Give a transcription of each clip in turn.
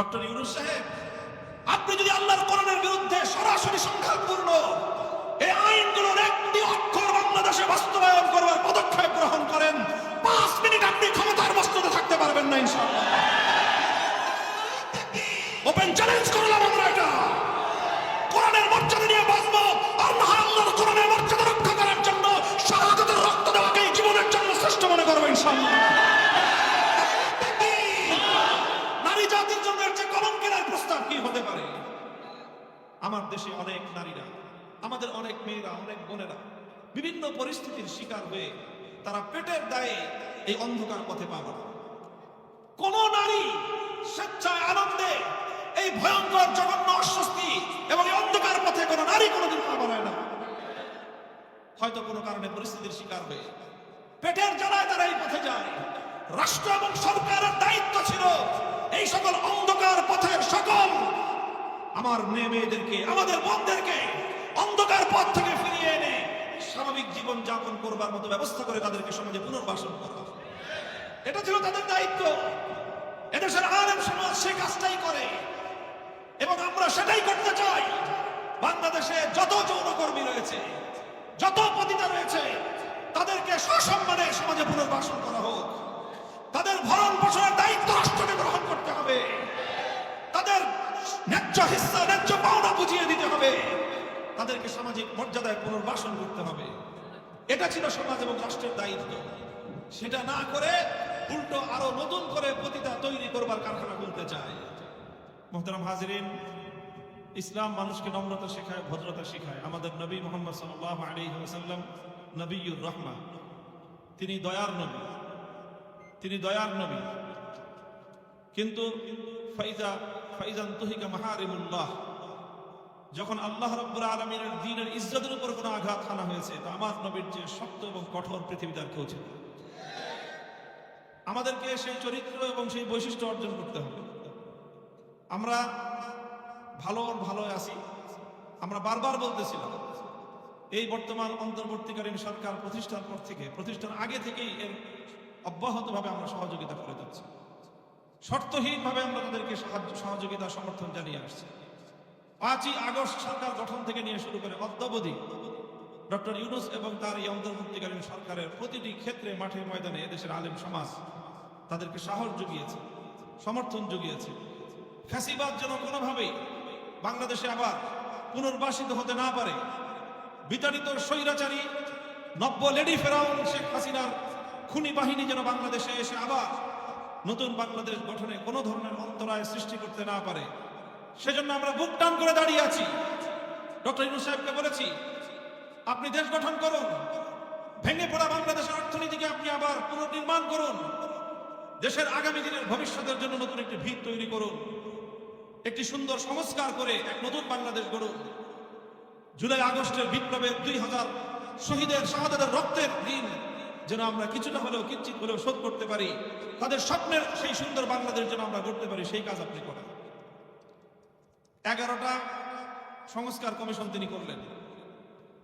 Doctor Yunus সাহেব, আপনি যদি আল্লাহর কোরআনের বিরুদ্ধে সরাসরি সংখ্যাপূর্ণ এই আইনগুলোর একটি অক্ষর বাংলাদেশে বাস্তবায়ন করবার পদক্ষেপ গ্রহণ করেন, পাঁচ মিনিট আপনি ক্ষমতার বস্তুতে থাকতে পারবেন না, ইনশাআল্লাহ। ওপেন চ্যালেঞ্জ করলাম আমরা এটা। কোরআনের মর্যাদা নিয়ে বাঁচবো, আর না আল্লাহর আমার দেশে অনেক নারীরা, আমাদের অনেক মেয়েরা, অনেক বোনেরা বিভিন্ন পরিস্থিতির শিকার হয়ে তারা পেটের দায়ে এই অন্ধকার পথে পা। কোন নারী স্বেচ্ছায় আনন্দে এই ভয়ঙ্কর জঘন্য অস্বস্তি এবং এই অন্ধকার পথে কোন নারী কোনোদিন পা বাড়ায় না হয়তো কোনো কারণে পরিস্থিতির শিকার হয়ে পেটের জ্বালায় তারা এই পথে যায় রাষ্ট্র এবং সরকারের দায়িত্ব ছিল এই সকল অন্ধকার পথের সকল আমার মেয়ে মেয়েদেরকে, আমাদের বোনদেরকে অন্ধকার পথ থেকে ফিরিয়ে এনে স্বাভাবিক জীবন যাপন করবার মতো ব্যবস্থা করে তাদেরকে সমাজে পুনর্বাসন করা। এটা ছিল তাদের দায়িত্ব। এদেশের আলেম সমাজ সে কাজটাই করে। এবং আমরা সেটাই করতে চাই। বাংলাদেশে যত যৌনকর্মী রয়েছে, যত পতিতা রয়েছে, তাদেরকে সসম্মানে সমাজে পুনর্বাসন করা হোক। তাদের ভরণ পোষণের দায়িত্ব রাষ্ট্রকে গ্রহণ করতে হবে। ন্যায্য হিস্সা, ন্যায্য পাওনা বুঝিয়ে দিতে হবে। তাদেরকে সামাজিক মর্যাদায় পুনর্বাসন করতে হবে। এটা ছিল সমাজ এবং রাষ্ট্রের দায়িত্ব। সেটা না করে উল্টো আরও নতুন করে পতিতা তৈরি করবার কারখানা খুলতে চায়। মোহতারাম হাজরিন, ইসলাম মানুষকে নম্রতা শেখায়, ভদ্রতা শেখায়। আমাদের নবী মোহাম্মদ সাল্লাহ আলী সাল্লাম নবীর রহমা। তিনি দয়ার নবী। তিনি দয়ার নবী। কিন্তু ফাইজা যখন আল্লাহ রব্বুর আলমিনের দিনের ইজ্জতের উপর কোনো আঘাত হানা হয়েছে, তা আমার নবীর যে শক্ত এবং কঠোর কেউ ছিল আমাদেরকে সেই চরিত্র এবং সেই বৈশিষ্ট্য অর্জন করতে হবে। আমরা ভালো ভালো আছি। আমরা বারবার বলতেছিলাম, এই বর্তমান অন্তর্বর্তীকালীন সরকার প্রতিষ্ঠার পর থেকে, প্রতিষ্ঠার আগে থেকেই এর অব্যাহতভাবে আমরা সহযোগিতা করে যাচ্ছি। শর্তহীনভাবে আমরা তাদেরকে সাহায্য, সহযোগিতা, সমর্থন জানিয়ে আসছি। পাঁচই আগস্ট সরকার গঠন থেকে নিয়ে শুরু করে অদ্যাবধি ডক্টর ইউনুস এবং তার এই অন্তর্বর্তীকালীন সরকারের প্রতিটি ক্ষেত্রে মাঠে ময়দানে এদেশের আলেম সমাজ তাদেরকে সাহস জুগিয়েছে, সমর্থন জুগিয়েছে। ফ্যাসিবাদ যেন কোনোভাবেই বাংলাদেশে আবার পুনর্বাসিত হতে না পারে। বিতাড়িত স্বৈরাচারী নব্য লেডি ফেরাউন শেখ হাসিনার খুনি বাহিনী যেন বাংলাদেশে এসে আবার নতুন বাংলাদেশ গঠনে কোনো ধরনের অন্তরায় সৃষ্টি করতে না পারে। সেজন্য আমরা বুক টান করে দাঁড়িয়ে আছি। ডক্টর ইনু সাহেবকে বলেছি, আপনি দেশ গঠন করুন। ভেঙে পড়া বাংলাদেশের অর্থনীতিকে আপনি আবার পুনর্নির্মাণ করুন। দেশের আগামী দিনের ভবিষ্যতের জন্য নতুন একটি ভিত তৈরি করুন। একটি সুন্দর সংস্কার করে এক নতুন বাংলাদেশ গড়ুন। জুলাই আগস্টের বিপ্লবের দুই হাজার শহীদের শাহাদাতের রক্তের দিন যেন আমরা কিছুটা হলেও কিঞ্চিত হলেও শোধ করতে পারি। তাদের স্বপ্নের সেই সুন্দর বাংলাদেশ যেন আমরা গড়তে পারি, সেই কাজ আপনি করেন। এগারোটা সংস্কার কমিশন তিনি করলেন।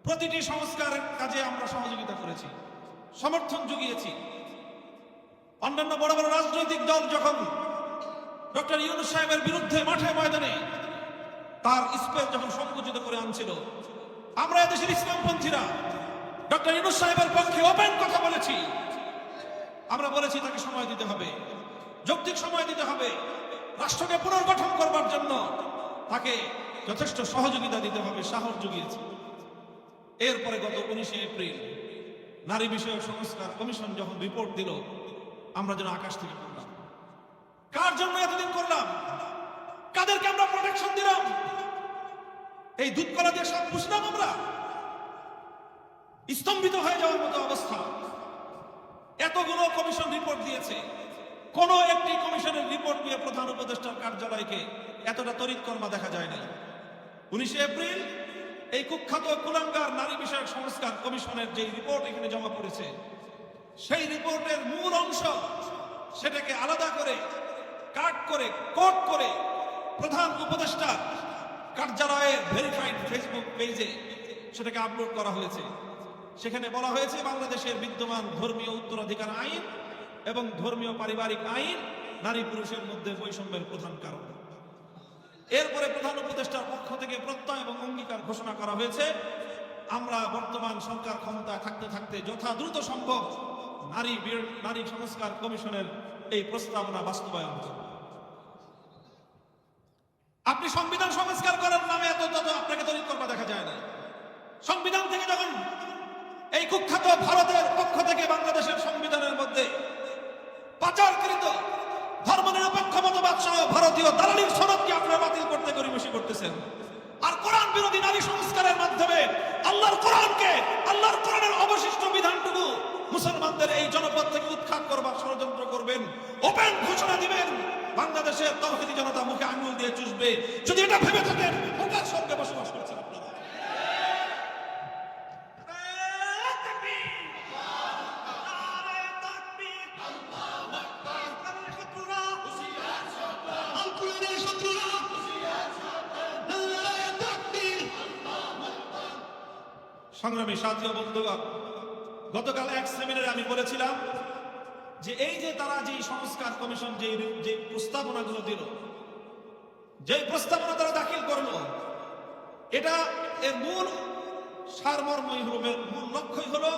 প্রতিটি সংস্কার কাজে আমরা সহযোগিতা করেছি, সমর্থন জুগিয়েছি। অন্যান্য বড় বড় রাজনৈতিক দল যখন ডক্টর ইউনুস সাহেবের বিরুদ্ধে মাঠে ময়দানে তার স্পেস যখন সংকুচিত করে আনছিল, আমরা এদেশের ইসলামপন্থীরা ডক্টর ইউনুস সাহেবের পক্ষে ওপেন কথা বলেছি। আমরা বলেছি তাকে সময় দিতে হবে, যৌক্তিক সময় দিতে হবে, রাষ্ট্রকে পুনর্গঠন করবার জন্য তাকে যথেষ্ট সহযোগিতা দিতে হবে, সাহস জুগিয়েছে। এরপরে গত উনিশে এপ্রিল নারী বিষয়ক সংস্কার কমিশন যখন রিপোর্ট দিল, আমরা যেন আকাশ থেকে পড়লাম। কার জন্য এতদিন করলাম? কাদেরকে আমরা প্রোটেকশন দিলাম? এই দুধ কলা দিয়ে সব বুঝলাম আমরা? স্তম্ভিত হয়ে যাওয়ার মতো অবস্থা। এতগুলো কমিশন রিপোর্ট দিয়েছে। কোন একটি কমিশনের রিপোর্ট নিয়ে প্রধান উপদেষ্টার কার্যালয়কে এতটা তরিৎকর্মা দেখা যায় নাই উনিশে এপ্রিল এই কুখ্যাত কুলাঙ্গার নারী বিষয়ক সংস্কার কমিশনের যে রিপোর্ট এখানে জমা পড়েছে, সেই রিপোর্টের মূল অংশ সেটাকে আলাদা করে, কাট করে, কোট করে প্রধান উপদেষ্টা কার্যালয়ের ভেরিফাইড ফেসবুক পেজে সেটাকে আপলোড করা হয়েছে। সেখানে বলা হয়েছে বাংলাদেশের বিদ্যমান ধর্মীয় উত্তরাধিকার আইন এবং ধর্মীয় পারিবারিক আইন নারী পুরুষের মধ্যে বৈষম্যের প্রধান কারণ। এরপরে প্রধান উপদেষ্টার পক্ষ থেকে প্রত্যয় এবং অঙ্গীকার ঘোষণা করা হয়েছে। আমরা বর্তমান সরকার ক্ষমতায় থাকতে থাকতে যথা দ্রুত সম্ভব নারী নারী সংস্কার কমিশনের এই প্রস্তাবনা বাস্তবায়ন আপনি সংবিধান সংস্কার করার নামে এত তত আপনাকে তৈরি করবা দেখা যায় না। সংবিধান থেকে যখন এই কুখ্যাত ভারতের পক্ষ থেকে বাংলাদেশের সংবিধানের মধ্যে পাচারকৃত ধর্মনিরপেক্ষ মতবাদ সহ ভারতীয় দালালির সনদকে আপনারা বাতিল করতে গরিমসি করতেছেন। আর কোরআন বিরোধী নারী সংস্কারের মাধ্যমে আল্লাহর কোরআনকে, আল্লাহর কোরআনের অবশিষ্ট বিধানটুকু মুসলমানদের এই জনপদ থেকে উৎখাত করবার ষড়যন্ত্র করবেন। ওপেন ঘোষণা দিবেন। বাংলাদেশের তৌহিদি জনতা মুখে আঙুল দিয়ে চুষবে। যদি এটা ভেবে থাকেন সংগ্রামী সাথী বন্ধুগণ, গতকাল এক সেমিনারে আমি বলেছিলাম যে এই যে তারা যে সংস্কার কমিশন যে যে প্রস্তাবনাগুলো দিল যে প্রস্তাবনা তারা দাখিল করল, এটা এর মূল সারমর্মই হলো, মূল লক্ষ্যই হলো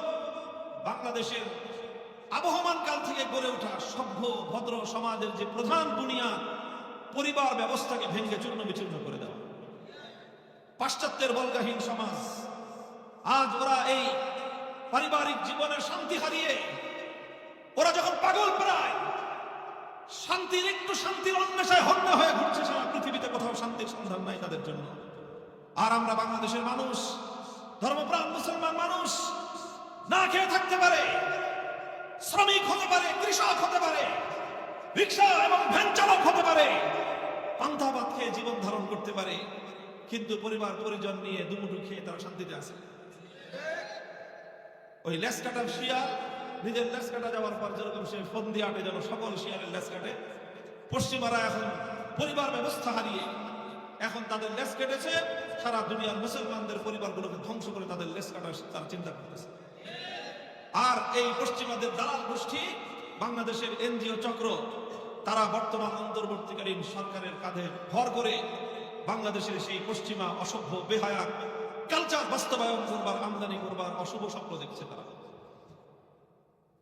বাংলাদেশের আবহমান কাল থেকে গড়ে ওঠা সভ্য, ভদ্র সমাজের যে প্রধান বুনিয়াদ পরিবার ব্যবস্থাকে ভেঙে চূর্ণ বিচূর্ণ করে দেওয়া। পাশ্চাত্যের বলগাহীন সমাজ আজ ওরা এই পারিবারিক জীবনের শান্তি হারিয়ে, ওরা যখন পাগল প্রায়, শান্তির একটু শান্তির অন্বেষায় হন্য হয়ে ঘুরছে সারা পৃথিবীতে, কোথাও শান্তির সন্ধান নাই তাদের জন্য। আর আমরা বাংলাদেশের মানুষ, ধর্মপ্রাণ মুসলমান মানুষ, না খেয়ে থাকতে পারে, শ্রমিক হতে পারে, কৃষক হতে পারে, রিক্সা এবং ভ্যান চালক হতে পারে, পান্থা ভাত খেয়ে জীবন ধারণ করতে পারে, কিন্তু পরিবার পরিজন নিয়ে দুমুঠু খেয়ে তারা শান্তিতে আছে। ওই লেস কাটার শিয়াল, নিজের লেস কাটা যাওয়ার পর যেরকম সে ফন্দি আটে যেন সকল শিয়ালের লেস কাটে, পশ্চিমারা এখন পরিবার ব্যবস্থা হারিয়ে এখন তাদের লেস কেটেছে, সারা দুনিয়ার মুসলমানদের পরিবারগুলোকে ধ্বংস করে তাদের লেস কাটার তারা চিন্তা করতেছে। আর এই পশ্চিমাদের দালাল গোষ্ঠী, বাংলাদেশের এনজিও চক্র, তারা বর্তমান অন্তর্বর্তীকালীন সরকারের কাঁধে ভর করে বাংলাদেশের সেই পশ্চিমা অসভ্য, বেহায়া কালচার বাস্তবায়ন করবার, আমদানি করবার অশুভ স্বপ্ন দেখছে তারা।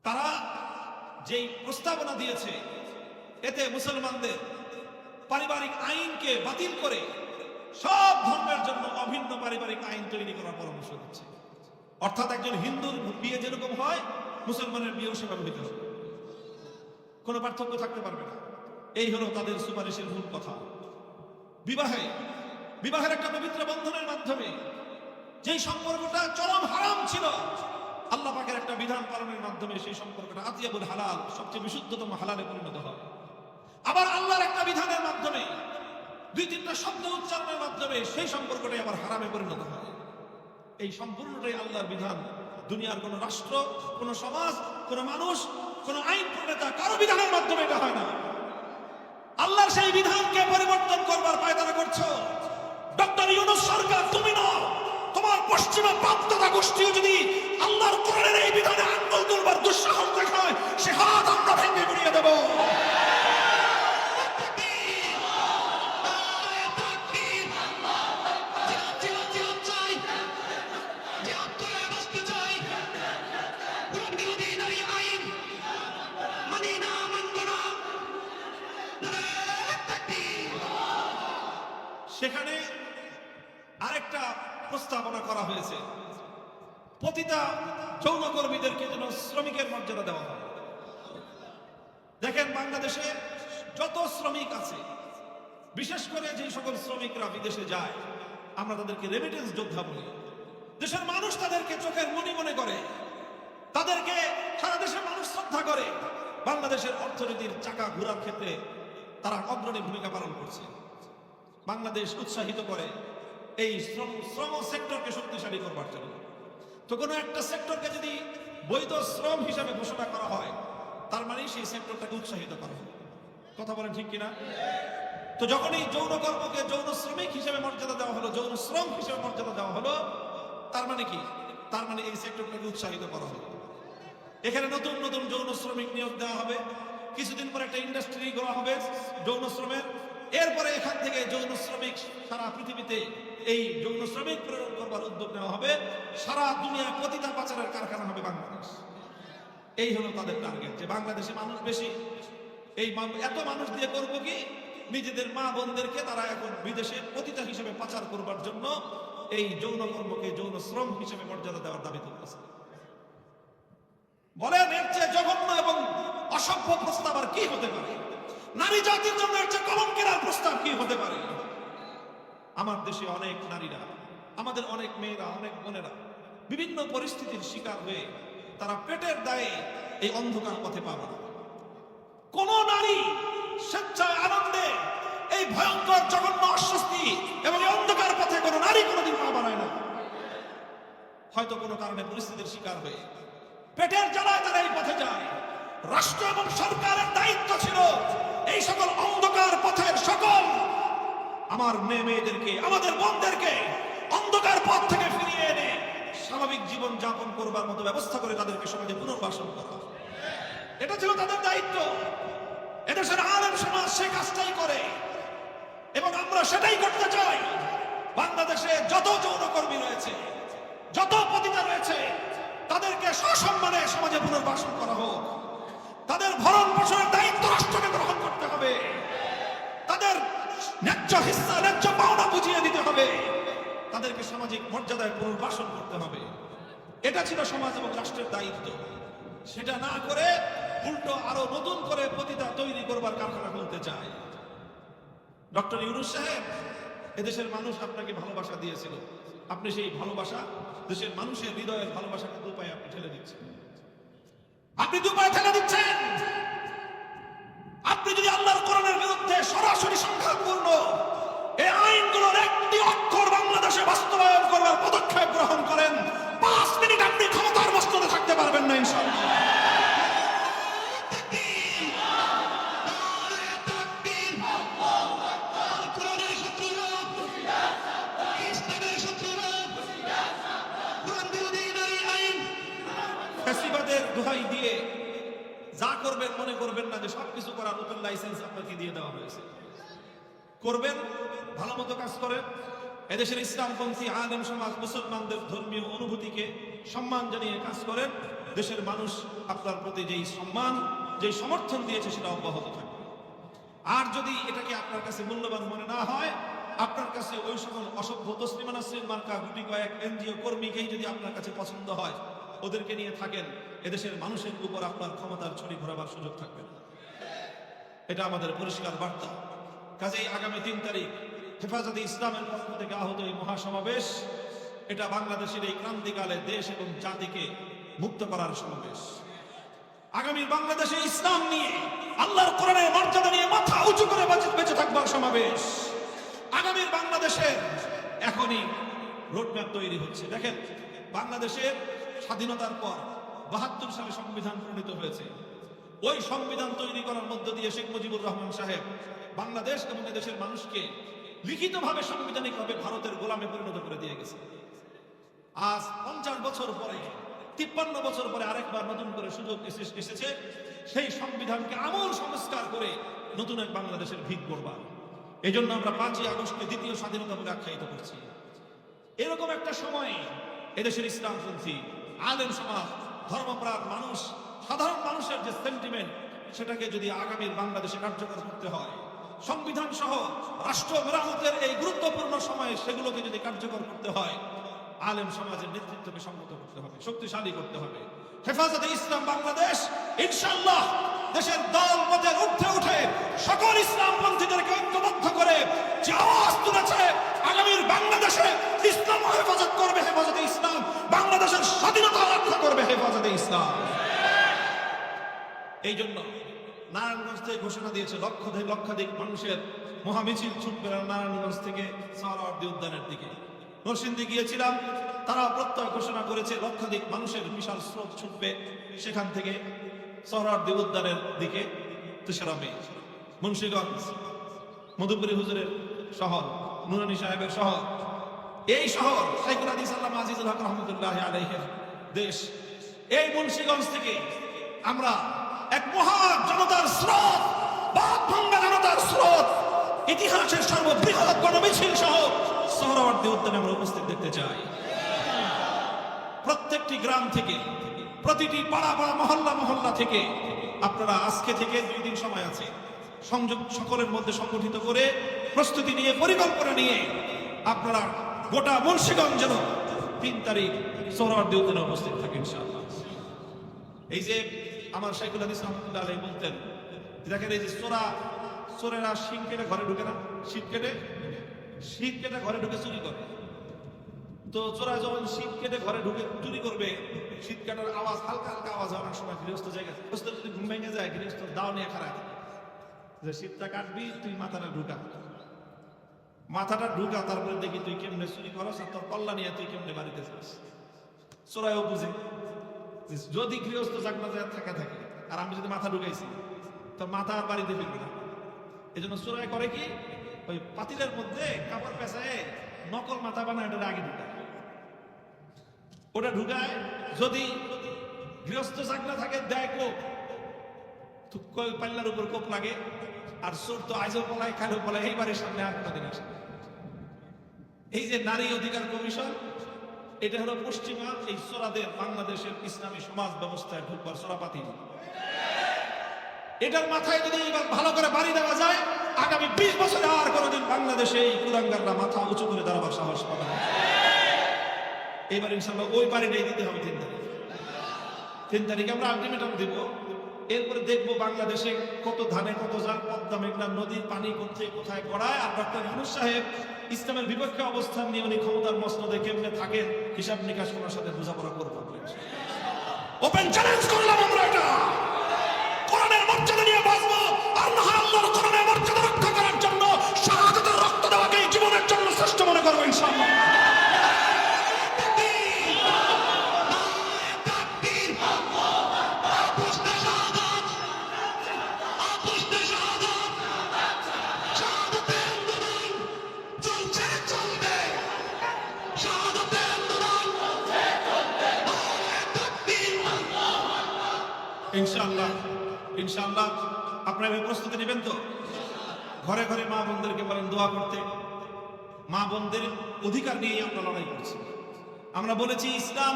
তারা যেই প্রস্তাবনা দিয়েছে, এতে মুসলমানদের পারিবারিক আইনকে বাতিল করে সব ধর্মের জন্য অভিন্ন পারিবারিক আইন তৈরি করার পরামর্শ দিচ্ছে। অর্থাৎ একজন হিন্দুর বিয়ে যেরকম হয়, মুসলমানের বিয়েও সেভাবে হইতে হবে। কোনো পার্থক্য থাকতে পারবে না। এই হলো তাদের সুপারিশের মূল কথা। বিবাহে, বিবাহের একটা পবিত্র বন্ধনের মাধ্যমে যেই সম্পর্কটা চরম হারাম ছিল, আল্লাহ পাকের একটা বিধান পালনের মাধ্যমে সেই সম্পর্কটা আতিয়াবুল হালাল, সবচেয়ে বিশুদ্ধতম হালালে পরিণত হয়। আবার আল্লাহর একটা বিধানের মাধ্যমে, দুই তিনটা শব্দ উচ্চারণের মাধ্যমে সেই সম্পর্কটাই আবার হারামে পরিণত হয়। এই সম্পূর্ণটাই আল্লাহর বিধান। দুনিয়ার কোন রাষ্ট্র, কোন সমাজ, কোন মানুষ, কোন আইন প্রণেতা কারও বিধানের মাধ্যমে এটা হয় না। আল্লাহর সেই বিধানকে পরিবর্তন করবার পায়তারা করছ। ডক্টর ইউনুস সরকার, তুমি নও। তোমার পশ্চিমা পাপদাদা গোষ্ঠীও যদি আল্লাহর কোরআনের এই বিধানে আঙ্গুল তুলবার দুঃসাহস দেখায়, সে হাত আমরা ভেঙে গুড়িয়ে দেবো। প্রস্তাবনা করা হয়েছে। পতিতা যৌনকর্মীদেরকে যেন শ্রমিকের মর্যাদা দেওয়া হয়। দেখেন, বাংলাদেশে যত শ্রমিক আছে, বিশেষ করে যে সকল শ্রমিকরা বিদেশে যায়, আমরা তাদেরকে রেমিটেন্স যোদ্ধা বলি। দেশের মানুষ তাদেরকে চোখের মনি মনে করে। তাদেরকে সারা দেশের মানুষ শ্রদ্ধা করে। বাংলাদেশের অর্থনীতির চাকা ঘোরার ক্ষেত্রে তারা অগ্রণী ভূমিকা পালন করছে। বাংলাদেশ উৎসাহিত করে। এই শ্রম শ্রম সেক্টরকে শক্তিশালী করবার জন্য। তো কোনো একটা সেক্টরকে যদি বৈধ শ্রম হিসাবে ঘোষণা করা হয়, তার মানে সেই সেক্টরটাকে উৎসাহিত করা হয়। কথা বলেন ঠিক কিনা? তো যখন এই যৌন কর্মকে যৌন শ্রমিক হিসেবে মর্যাদা দেওয়া হলো, যৌন শ্রম হিসেবে মর্যাদা দেওয়া হলো, তার মানে কি? তার মানে এই সেক্টরটাকে উৎসাহিত করা হলো। এখানে নতুন নতুন যৌন শ্রমিক নিয়োগ দেওয়া হবে। কিছুদিন পর একটা ইন্ডাস্ট্রি করা হবে যৌন শ্রমের। এরপরে এখান থেকে যৌন শ্রমিক সারা পৃথিবীতে এই যৌন শ্রমিক প্রেরণ করবার উদ্যোগ নেওয়া হবে। সারা দুনিয়া পতিতা পাচারের কারখানা হবে বাংলাদেশ। এই হলো তাদের টার্গেট যে বাংলাদেশে মানুষ বেশি। এই এত মানুষ দিয়ে করব কি? নিজেদের মা বোনদেরকে তারা এখন বিদেশে পতিতা হিসেবে পাচার করবার জন্য এই যৌন কর্মকে যৌন শ্রম হিসেবে মর্যাদা দেওয়ার দাবি করতেছে বলেন, এর চেয়ে জঘন্য এবং অসভ্য প্রস্তাব আর কি হতে পারে? নারী জাতির জন্য চেয়ে কলঙ্কের প্রস্তাব কি হতে পারে? আমার দেশে অনেক নারীরা, আমাদের অনেক মেয়েরা, অনেক বোনেরা বিভিন্ন পরিস্থিতির শিকার হয়ে তারা পেটের দায়ে এই অন্ধকার পথে পাবে। কোন নারী স্বেচ্ছায় আনন্দে এই ভয়ঙ্কর জঘন্য অস্বস্তি এবং অন্ধকার পথে কোনো নারী কোনোদিন পা বাড়ায় না। হয়তো কোনো কারণে পরিস্থিতির শিকার হয়ে পেটের জ্বালায় তারা এই পথে যায়। রাষ্ট্র এবং সরকারের দায়িত্ব ছিল এই সকল অন্ধকার পথের সকল আমার মেয়ে মেয়েদেরকে, আমাদের বোনদেরকে অন্ধকার পথ থেকে ফিরিয়ে এনে স্বাভাবিক জীবন যাপন করবার মতো ব্যবস্থা করে তাদেরকে সমাজে পুনর্বাসন করা। এটা ছিল তাদের দায়িত্ব। এদেশের আলেম সমাজ সে কাজটাই করে। এবং আমরা সেটাই করতে চাই। বাংলাদেশে যত যৌনকর্মী রয়েছে, যত পতিতা রয়েছে, তাদেরকে সসম্মানে সমাজে পুনর্বাসন করা হোক। তাদের ভরণ পোষণের দায়িত্ব রাষ্ট্রকে সামাজিক মর্যাদায় পুনর্বাসন করতে হবে। এটা ছিল সমাজ এবং রাষ্ট্রের দায়িত্ব। সেটা না করে উল্টো আরও নতুন করে পতিতা তৈরি করবার কারখানা খুলতে চায়। ডক্টর ইউনুস সাহেব, এদেশের মানুষ আপনাকে ভালোবাসা দিয়েছিল। আপনি সেই ভালোবাসা দেশের মানুষের হৃদয়ের ভালোবাসাকে দুপায়ে আপনি ঠেলে দিচ্ছেন। আপনি দুপায়ে ঠেলে দিচ্ছেন! আপনি যদি আল্লাহর কোরআনের বিরুদ্ধে সরাসরি সংখ্যাপূর্ণ এই আইনগুলোর একটি অক্ষর বাংলাদেশে বাস্তবায়ন ইসলামপন্থী আলেম সমাজ মুসলমানদের ধর্মীয় অনুভূতিকে সম্মান জানিয়ে কাজ করেন দেশের মানুষ আপনার প্রতি যেই সম্মান, যেই সমর্থন দিয়েছে সেটা অব্যাহত থাকবে। আর যদি এটাকে আপনার কাছে মূল্যবান মনে না হয়, আপনার কাছে ওই সকল অসভ্য তসলিমা নাসরিন মার্কা গুটি কয়েক এনজিও কর্মীকেই যদি আপনার কাছে পছন্দ হয়, ওদেরকে নিয়ে থাকেন, এদেশের মানুষের উপর আপনার ক্ষমতার ছড়ি ঘোরাবার সুযোগ থাকবে এটা আমাদের পরিষ্কার বার্তা। কাজেই আগামী তিন তারিখ হেফাজতে ইসলামের পক্ষ থেকে আহত এই মহাসমাবেশ, এটা বাংলাদেশের এই ক্রান্তিকালে দেশ এবং জাতিকে মুক্ত করার সমাবেশ। আগামী বাংলাদেশে ইসলাম নিয়ে, আল্লাহর কোরআনের মর্যাদা নিয়ে মাথা উঁচু করে বেঁচে- থাকবার সমাবেশ। আগামীর বাংলাদেশে এখনই রোডম্যাপ তৈরি হচ্ছে। দেখেন, বাংলাদেশের স্বাধীনতার পর বাহাত্তর সালে সংবিধান প্রণীত হয়েছে। ওই সংবিধান তৈরি করার মধ্য দিয়ে শেখ মুজিবুর রহমান সাহেব বাংলাদেশ এবং এদেশের মানুষকে লিখিতভাবে সাংবিধানিকভাবে ভারতের গোলামে পরিণত করে দিয়ে গেছে। আজ পঞ্চাশ বছর পরে, তিপ্পান্ন বছর পরে আরেকবার নতুন করে সুযোগ এসে- এসেছে, সেই সংবিধানকে আমূল সংস্কার করে নতুন এক বাংলাদেশের ভিত করবার এই জন্য আমরা পাঁচই আগস্টকে দ্বিতীয় স্বাধীনতা বলে আখ্যায়িত করছি। এরকম একটা সময়ে এদেশের ইসলাম ইসলামপন্থী, আলেম সমাজ, ধর্মপ্রাণ মানুষ, সাধারণ মানুষের যে সেন্টিমেন্ট সেটাকে যদি আগামীর বাংলাদেশে কার্যকর করতে হয় সংবিধান সহ রাষ্ট্র মেরামতের এই গুরুত্বপূর্ণ সময়ে সেগুলোকে যদি কার্যকর করতে হয়, আলেম সমাজের নেতৃত্বকে সম্মত করতে হবে, শক্তিশালী করতে হবে। হেফাজতে ইসলাম বাংলাদেশ ইনশাল্লাহ দেশের দল মতের ঊর্ধ্বে উঠে সকল ইসলামপন্থীদেরকে ঐক্যবদ্ধ করে যে আওয়াজ তুলেছে, আগামীর বাংলাদেশে ইসলাম হেফাজত করবে হেফাজতে ইসলাম, বাংলাদেশের স্বাধীনতা রক্ষা করবে হেফাজতে ইসলাম। এই জন্য নারায়ণগঞ্জ থেকে ঘোষণা দিয়েছে লক্ষ লক্ষাধিক মানুষের মহামিছিল ছুটবে নারায়ণগঞ্জ থেকে সারাওয়ার্দী উদ্যানের দিকে। নরসিংদী গিয়েছিলাম, তারা প্রত্যয় ঘোষণা করেছে, লক্ষাধিক মানুষের বিশাল স্রোত ছুটবে সেখান থেকে সহরার্দী উদ্যানের দিকে তেসরা মুন্সীগঞ্জ, মধুপুরী হুজুরের শহর, নুরানি সাহেবের শহর। এই শহর শাইখুল হাদিস আল্লামা আজিজুল হক রহমতুল্লাহ আলাইহের দেশ। এই মুন্সীগঞ্জ থেকে আমরা এক মহা জনতার স্রোত বাদ ভাঙ্গা জনতার স্রোত, ইতিহাসের সর্ববৃহৎ গণমিছিল সহ সোহরাওয়ার্দী উদ্যানে আমরা উপস্থিত দেখতে চাই। প্রত্যেকটি গ্রাম থেকে, প্রতিটি পাড়া পাড়া মহল্লা মহল্লা থেকে আপনারা আজকে থেকে দুই দিন সময় আছে সংযোগ সকলের মধ্যে সংগঠিত করে প্রস্তুতি নিয়ে, পরিকল্পনা নিয়ে আপনারা গোটা মুন্সিগঞ্জ যেন তিন তারিখ সোহরাওয়ার্দী উদ্যানে উপস্থিত থাকেন এই যে আমার শাইখুল হাদিস রহমতুল্লাহ আলাইহি বলতেন, দেখেন এই যে চোরা চোরেরা শিং কেটে ঘরে ঢুকে না? শীত কেটে? শীত কেটে ঘরে ঢুকে চুরি করে। তো চোরা যখন শীত কেটে ঘরে ঢুকে চুরি করবে শীত কাটার আওয়াজ, হালকা হালকা আওয়াজ হয় অনেক সময়, গৃহস্থ জায়গা গৃহস্থ যদি ঘুম ভেঙে যায়, গৃহস্থ দাও নিয়ে খারাপ যে শীতটা কাটবি, তুই মাথাটা ঢুকা। মাথাটা ঢুকা, তারপরে দেখি তুই কেমনে চুরি করস আর তোর কল্লা নিয়ে তুই কেমনে বাড়িতে যাস। চোরাইও বুঝে। যদি গৃহস্থ যায় থাকা থাকে, আর আমি যদি মাথা ঢুকাইছি, তো মাথা আর বাড়িতে ফিরবে না। এই জন্য চোরাই করে কি? ওই পাতিলের মধ্যে কাপড় পেঁচায় নকল মাথা বানায় ওটা আগে ঢুকায়। ওটা ঢুকায়, যদি গৃহস্থ চাকরা থাকে, দেয় কোপ। পাল্লার উপর কোপ লাগে, আর সুর তো আজও পলায়, কালো পলায় এই বাড়ির সামনে আর কোনোদিন আসে এই যে নারী অধিকার কমিশন এটা হলো পশ্চিমা, এই সোরাদের বাংলাদেশের ইসলামী সমাজ ব্যবস্থায় ঢুকবার সোরাপাতি এটার মাথায় যদি এবার ভালো করে বাড়ি দেওয়া যায়, আগামী বিশ বছরে আর কোনোদিন বাংলাদেশে এই কুলাঙ্গাররা মাথা উঁচু করে দাঁড়াবার সাহস পাবে এবার ইনশাল্লাহ ওই বাড়িটাই দিতে হবে তিন তারিখ। তিন তারিখে আমরা আলটিমেটাম দিব এরপরে দেখব বাংলাদেশে কত ধানে কত জাল পদ্মা মেঘনা নদীর পানি কোথায় কোথায় গড়ায়। আর ডক্টর ইউনুস সাহেব ইসলামের বিপক্ষে অবস্থান নিয়ে উনি ক্ষমতার মসনদে কেমনে থাকেন, হিসাব নিকাশ করার সাথে বোঝাপড়া করব। ওপেন চ্যালেঞ্জ করলাম আমরা এটা। কোরআনের মর্যাদা নিয়ে বাঁচবো, আর না আল্লাহর কোরআনের তো ঘরে ঘরে মা বোনদেরকে বলেন, দোয়া করতে। মা বোনদের অধিকার নিয়েই আমরা লড়াই করছি। আমরা বলেছি, ইসলাম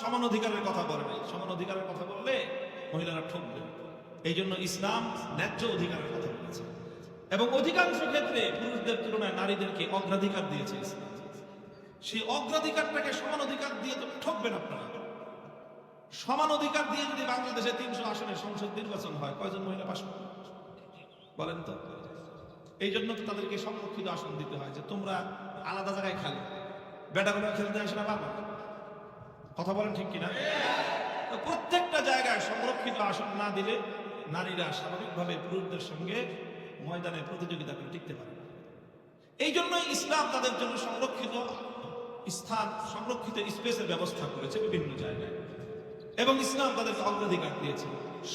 সমান অধিকারের কথা বলে নাই। সমান অধিকারের কথা বললে মহিলারা ঠকবে। এই জন্য ইসলাম ন্যায্য অধিকারের কথা বলেছে। এবং অধিকাংশ ক্ষেত্রে পুরুষদের তুলনায় নারীদেরকে অগ্রাধিকার দিয়েছে সেই অগ্রাধিকারটাকে সমান অধিকার দিয়ে তো ঠকবেন আপনারা। সমান অধিকার দিয়ে যদি বাংলাদেশে তিনশো আসনের সংসদ নির্বাচন হয়, কয়জন মহিলা পাশ করবে? বলেন তো? এই জন্য তাদেরকে সংরক্ষিত আসন দিতে হয় যে তোমরা আলাদা জায়গায় খেলো। বেটাগুলো খেলতে আসে না, বাবা? কথা বলেন ঠিক কিনা? প্রত্যেকটা জায়গায় সংরক্ষিত আসন না দিলে নারীরা স্বাভাবিকভাবে পুরুষদের সঙ্গে ময়দানে প্রতিযোগিতা করে টিকতে পারে এই জন্যই ইসলাম তাদের জন্য সংরক্ষিত স্থান, সংরক্ষিত স্পেসের ব্যবস্থা করেছে বিভিন্ন জায়গায়। এবং ইসলাম তাদেরকে অগ্রাধিকার দিয়েছে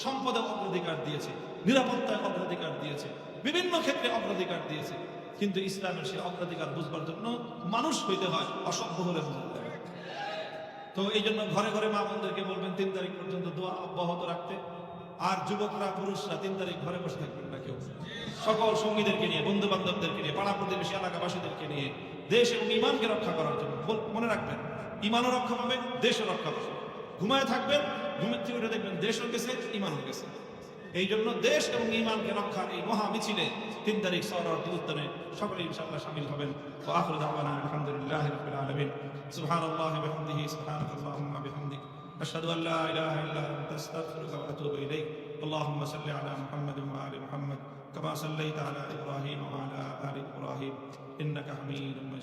সম্পদে অগ্রাধিকার দিয়েছে। নিরাপত্তায় অগ্রাধিকার দিয়েছে, বিভিন্ন ক্ষেত্রে অগ্রাধিকার দিয়েছে, কিন্তু ইসলামের সেই অগ্রাধিকার বুঝবার জন্য মানুষ হইতে হয় অসভ্য হলে বুঝতে তো এই জন্য ঘরে ঘরে মা বোনদেরকে বলবেন, তিন তারিখ পর্যন্ত দোয়া অব্যাহত রাখতে, আর যুবকরা, পুরুষরা তিন তারিখ ঘরে বসে থাকবেন না কেউ। সকল সঙ্গীদেরকে নিয়ে বন্ধু বান্ধবদেরকে নিয়ে পাড়া প্রতিবেশী এলাকাবাসীদেরকে নিয়ে, দেশ এবং ইমানকে রক্ষা করার জন্য মনে রাখবেন, ইমানও রক্ষা পাবে, দেশও রক্ষা পাবে। ঘুমায় থাকবেন, ঘুমের থেকে উঠে দেখবেন দেশও গেছে, ইমানও গেছে। এই জন্য দেশ এবং ইমানকে রক্ষার এই মহা মিছিলে তিন তারিখ সরার উদ্যানে সকলে ইনশাআল্লাহ শামিল হবেন ও আখরু দাওয়ানা আলহামদুলিল্লাহি রাব্বিল আলামিন সুবহানাল্লাহি ওয়া বিহামদিহি সুবহানাকাল্লাহুম্মা বিহামদিক আশহাদু আল লা ইলাহা ইল্লা আনতা আস্তাগফিরুকা ওয়া আতুবু ইলাইক اللهم صل على محمد وآل محمد كما صليت على إبراهيم وعلى آل إبراهيم إنك حميد مجيد